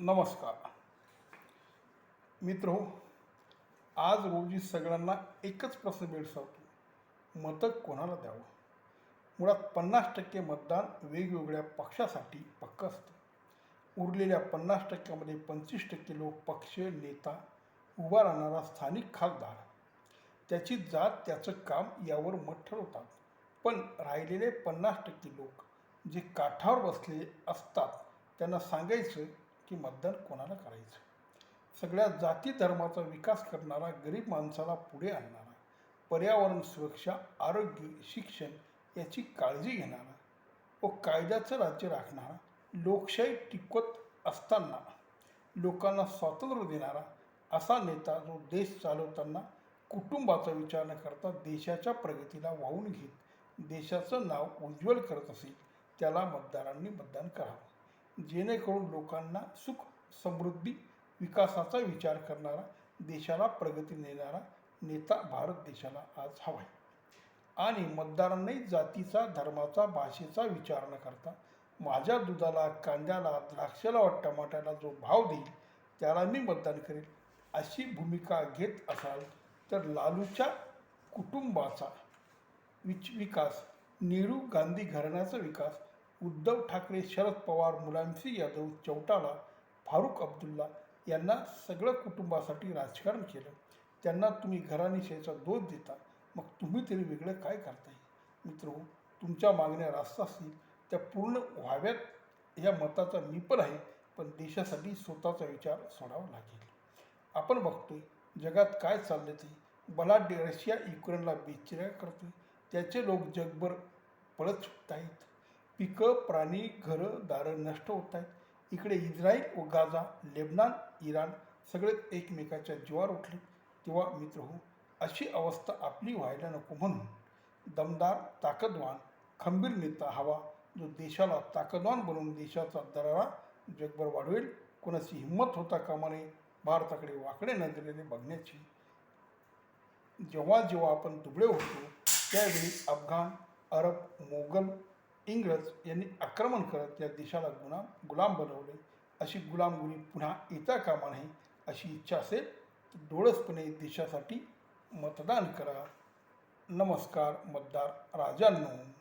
नमस्कार. मित्र हो, आज रोजी सगळ्यांना एकच प्रश्न भेडसावतो. मतं कोणाला द्यावं? मुळात पन्नास टक्के मतदान वेगवेगळ्या पक्षासाठी पक्क असतं. उरलेल्या पन्नास टक्क्यामध्ये पंचवीस टक्के लोक पक्ष नेता उभा राहणारा स्थानिक खासदार. त्याची जात त्याचं काम यावर मत ठरवतात. पण राहिलेले पन्नास टक्के लोक जे काठावर बसलेले असतात त्यांना सांगायचं की मतदान कोणाला करायचं? सगळ्या जाती धर्माचा विकास करणारा गरीब माणसाला पुढे आणणारा पर्यावरण सुरक्षा आरोग्य शिक्षण याची काळजी घेणारा व कायद्याचं राज्य राखणारा लोकशाही टिकवत असताना लोकांना स्वातंत्र्य देणारा असा नेता जो देश चालवताना कुटुंबाचा विचार न करता देशाच्या प्रगतीला वाहून घेत देशाचं नाव उज्ज्वल करत असेल त्याला मतदारांनी मतदान करावं. जेणेकरून लोकांना सुख समृद्धी विकासाचा विचार करणारा देशाला प्रगती नेणारा नेता भारत देशाला आज हवा आहे आणि मतदारांनी जातीचा धर्माचा भाषेचा विचार न करता माझ्या दुधाला कांद्याला द्राक्षाला व टमाट्याला जो भाव देईल त्याला मी मतदान करेल अशी भूमिका घेत असाल तर लालूच्या कुटुंबाचा विच विकास नेहरू गांधी घराण्याचा विकास उद्धव ठाकरे शरद पवार मुलायमसिंह यादव चौटाला फारुख अब्दुल्ला यांना सगळं कुटुंबासाठी राजकारण केलं. त्यांना तुम्ही घराणेशाहीचा दोष देता मग तुम्ही तरी वेगळं काय करताय? मित्र तुमच्या मागण्या रास्त असतील त्या पूर्ण व्हाव्यात या मताचा मी पण आहे पण देशासाठी स्वतःचा विचार सोडावा लागेल. आपण बघतोय जगात काय चाललं ते. बलाढ्य रशिया युक्रेनला बेचिऱ्या करतोय. त्याचे लोक जगभर पळत सुटत आहेत पिकं प्राणी घरं दारं नष्ट होत आहेत. इकडे इस्रायल व गाझा लेबनान इराण सगळे एकमेकाच्या जीवावर उठले. तेव्हा मित्र हो अशी अवस्था आपली व्हायला नको म्हणून दमदार ताकदवान खंबीर नेता हवा जो देशाला ताकदवान बनवून देशाचा दरारा जगभर वाढवेल. कोणाची हिंमत होता कामा नये भारताकडे वाकडे नजरेने बघण्याची. जेव्हा जेव्हा आपण दुबळे होतो त्यावेळी अफगाण अरब मोगल इंग्रज यांनी आक्रमण करत या देशाला गुलाम गुलाम बनवले. अशी गुलामगिरी पुन्हा येता कामा नये अशी इच्छा असेल तर डोळसपणे देशासाठी मतदान करा. नमस्कार मतदार राजांनो.